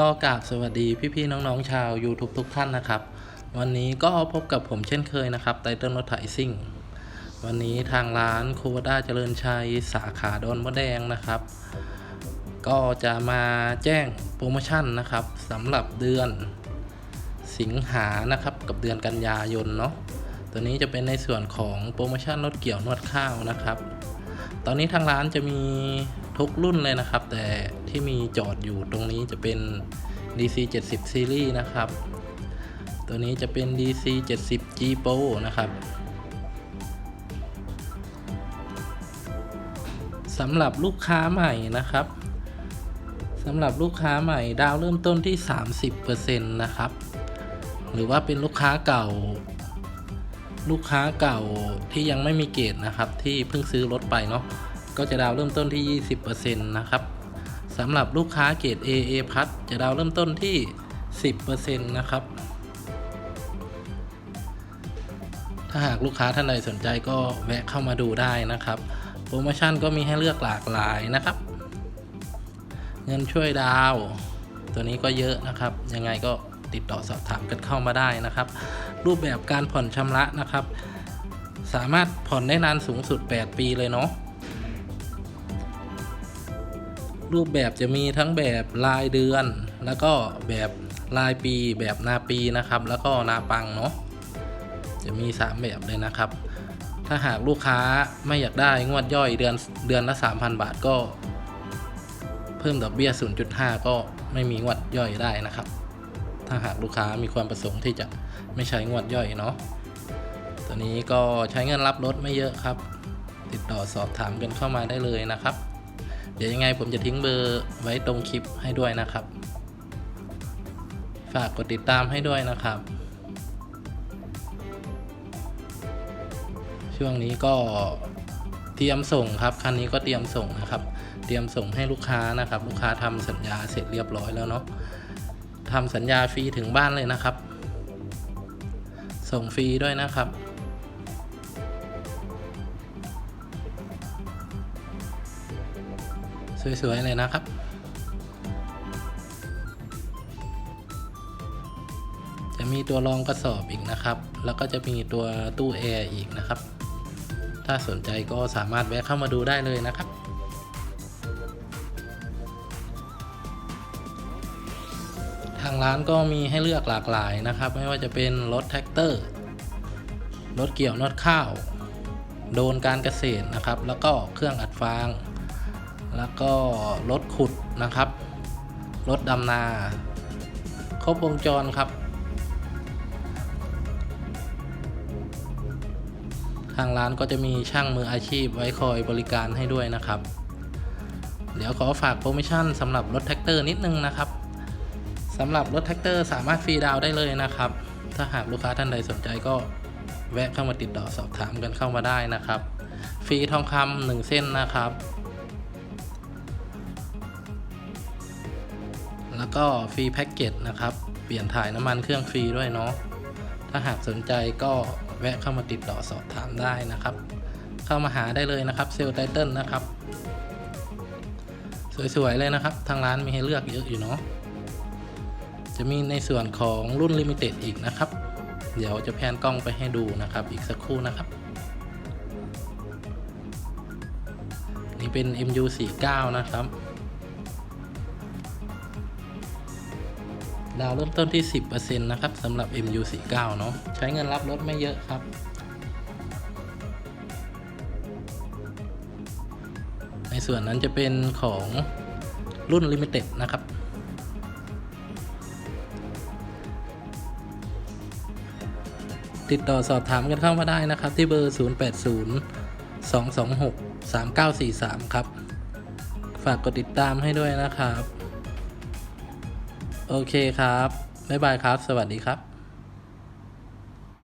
ก็กราบสวัสดีพี่ๆน้องๆชาว YouTube ทุกท่านนะครับ วันนี้ก็พบกับผมเช่นเคยนะครับไตเติ้ลรถไถซิ่ง วันนี้ทางร้านคูวด้าเจริญชัย สาขาดอนมะแดงนะครับ ก็จะมาแจ้งโปรโมชั่นนะครับสำหรับเดือนสิงหานะครับกับเดือนกันยายนเนาะตัวนี้จะเป็นในส่วนของโปรโมชั่นรถเกี่ยวนวดข้าวนะครับ ตอนนี้ทางร้านจะมีทุกรุ่นเลยนะครับ แต่ ที่มีจอดอยู่ตรงนี้จะเป็น DC 70 Series นะครับ ตัวนี้จะเป็น DC 70 G Pro นะครับสำหรับลูกค้าใหม่นะครับสำหรับลูกค้าใหม่ดาวเริ่มต้นที่ 30%นะครับ หรือว่าเป็นลูกค้าเก่า ลูกค้าเก่าที่ยังไม่มีเกรดนะครับ ที่เพิ่งซื้อรถไปเนาะก็จะดาวเริ่มต้นที่ 20%นะครับ สำหรับลูกค้าเกรด A A พัดจะดาวเริ่มต้นที่ 10%นะครับ ถ้าหากลูกค้าท่านใดสนใจก็แวะเข้ามาดูได้นะครับ โปรโมชั่นก็มีให้เลือกหลากหลายนะครับ เงินช่วยดาว ตัวนี้ก็เยอะนะครับ ยังไงก็ติดต่อสอบถามกันเข้ามาได้นะครับ รูปแบบการผ่อนชำระนะครับ สามารถผ่อนได้นานสูงสุด 8 ปีเลยเนาะ รูปแบบจะมีทั้งแบบรายเดือน แล้วก็แบบรายปีแบบนาปีนะครับ แล้วก็นาปังเนาะจะมี 3 แบบเลยนะครับ ถ้าหากลูกค้าไม่อยากได้งวดย่อยเดือนเดือนละ 3,000 บาทก็ เพิ่มดอกเบี้ย 0.5 ก็ไม่มีงวดย่อยได้นะครับ ถ้าหากลูกค้ามีความประสงค์ที่จะไม่ใช้งวดย่อยเนาะตัวนี้ก็ใช้เงินรับรถไม่เยอะครับ ติดต่อสอบถามกันเข้ามาได้เลยนะครับ เดี๋ยวยังไงผมจะทิ้งเบอร์ไว้ตรงคลิปให้ด้วยนะครับ ฝากกดติดตามให้ด้วยนะครับ ช่วงนี้ก็เตรียมส่งครับคันนี้ก็เตรียมส่งนะครับ เตรียมส่งให้ลูกค้านะครับ ลูกค้าทำสัญญาเสร็จเรียบร้อยแล้วเนาะทำสัญญาฟรีถึงบ้านเลยนะครับ ส่งฟรีด้วยนะครับ สวยๆเลยนะครับ จะมีตัวรองกระสอบอีกนะครับ แล้วก็จะมีตัวตู้แอร์อีกนะครับ ถ้าสนใจก็สามารถแวะเข้ามาดูได้เลยนะครับทางร้านก็มีให้เลือกหลากหลายนะครับ ไม่ว่าจะเป็นรถแท็กเตอร์ รถเกี่ยวนวดข้าว โดนการเกษตรนะครับ แล้วก็เครื่องอัดฟาง แล้วก็รถขุดนะครับ รถดำนา ครบวงจรครับ ทางร้านก็จะมีช่างมืออาชีพไว้คอยบริการให้ด้วยนะครับ เดี๋ยวขอฝากโปรโมชั่นสำหรับรถแท็กเตอร์นิดนึงนะครับสำหรับรถแท็กเตอร์สามารถฟรีดาวได้เลยนะครับ ถ้าหากลูกค้าท่านใดสนใจก็แวะเข้ามาติดต่อสอบถามกันเข้ามาได้นะครับ ฟรีทองคำหนึ่งเส้นนะครับ แล้วก็ฟรีแพ็กเกจนะครับ เปลี่ยนถ่ายน้ำมันเครื่องฟรีด้วยเนาะ ถ้าหากสนใจก็แวะเข้ามาติดต่อสอบถามได้นะครับ เข้ามาหาได้เลยนะครับเซลล์ไตเติลนะครับ สวยๆเลยนะครับ ทางร้านมีให้เลือกเยอะอยู่เนาะ จะมีในส่วนของรุ่นลิมิเต็ดอีกนะครับ เดี๋ยวจะแพนกล้องไปให้ดูนะครับ อีกสักครู่นะครับนี่เป็น MU49 นะครับ ดาวเริ่มต้นที่ 10%นะครับสำหรับ MU49 เนาะใช้เงินรับรถไม่เยอะครับ ในส่วนนั้นจะเป็นของรุ่น Limited นะครับติดต่อสอบถามกันเข้ามาได้นะครับ ที่เบอร์ 080 226 3943 ครับ ฝากกดติดตามให้ด้วยนะครับ โอเคครับ บ๊ายบายครับ สวัสดีครับ